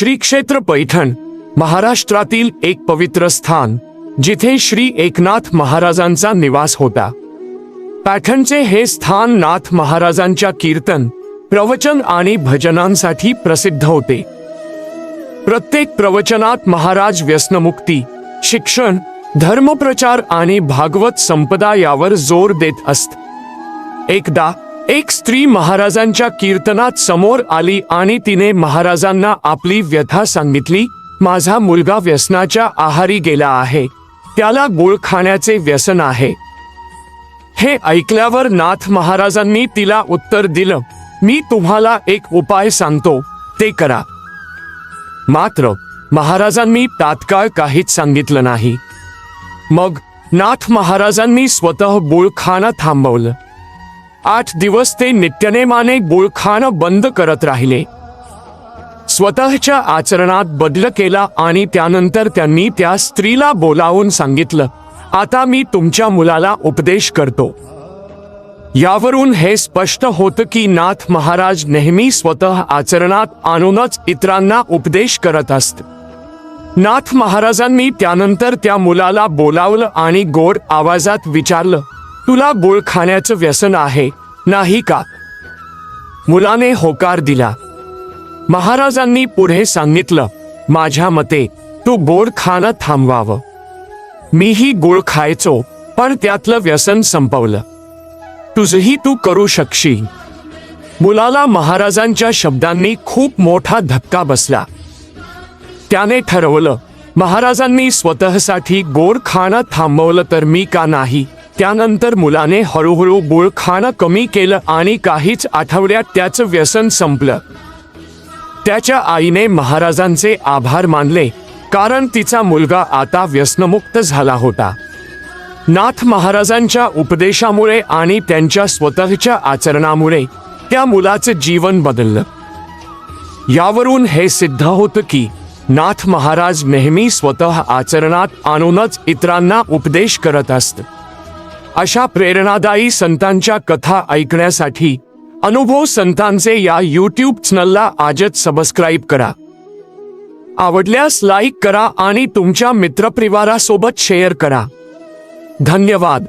श्री क्षेत्र पैठण महाराष्ट्रातील एक पवित्र स्थान जिथे श्री एकनाथ महाराजांचा निवास होता. पैठणचे हे स्थान नाथ महाराजांच्या कीर्तन प्रवचन आणि भजनांसाठी प्रसिद्ध होते. प्रत्येक प्रवचनात महाराज व्यसनमुक्ती शिक्षण धर्मप्रचार आणि भागवत संपदा यावर जोर देत असत. एकदा एक स्त्री महाराजांच्या कीर्तनात समोर आली आणि तिने महाराजांना आपली व्यथा सांगितली माझा मुलगा व्यसनाच्या आहारी गेला आहे. त्याला गुळ खाण्याचे व्यसन आहे. हे ऐकल्यावर नाथ महाराजांनी तिला उत्तर दिलं मी तुम्हाला एक उपाय सांगतो ते करा. मात्र महाराजांनी तात्काळ काहीच सांगितलं नाही. मग नाथ महाराजांनी स्वतः बुळ खाणं थांबवलं. आठ दिवस ते नित्यनेमाने बुळखाणं बंद करत राहिले. स्वतःच्या आचरणात बदल केला आणि त्यानंतर त्यांनी त्या स्त्रीला बोलावून सांगितलं आता मी तुमच्या मुलाला उपदेश करतो. यावरून हे स्पष्ट होतं की नाथ महाराज नेहमी स्वतः आचरणात आणूनच इतरांना उपदेश करत असत. नाथ महाराजांनी त्यानंतर त्या मुलाला बोलावलं आणि गोड आवाजात विचारलं तुला गोळ खाण्याचं व्यसन आहे नाही का? मुलाने होकार दिला. महाराजांनी पुढे सांगितलं माझ्या मते तू गोड खाणं थांबवावं. मीही गोळ खायचो पण त्यातलं व्यसन संपवलं. तुझही तू करू शकशील. मुलाला महाराजांच्या शब्दांनी खूप मोठा धक्का बसला. त्याने ठरवलं महाराजांनी स्वतःसाठी गोड खाणं थांबवलं तर मी का नाही? त्यानंतर मुलाने हळूहळू गुळ खाणं कमी केलं आणि काहीच आठवड्यात त्याचं व्यसन संपलं. त्याच्या आईने महाराजांचे आभार मानले कारण तिचा मुलगा आता व्यसनमुक्त झाला होता. नाथ महाराजांच्या उपदेशामुळे आणि त्यांच्या स्वतःच्या आचरणामुळे त्या मुलाचं जीवन बदललं. यावरून हे सिद्ध होतं की नाथ महाराज नेहमी स्वतः आचरणात आणूनच इतरांना उपदेश करत असत. अशा प्रेरणादायी संतांच्या कथा ऐकण्यासाठी अनुभव संतांचे या यूट्यूब चॅनलला आजच सबस्क्राईब करा. आवडल्यास लाईक करा आणि तुमच्या मित्रपरिवारासोबत शेअर करा. धन्यवाद.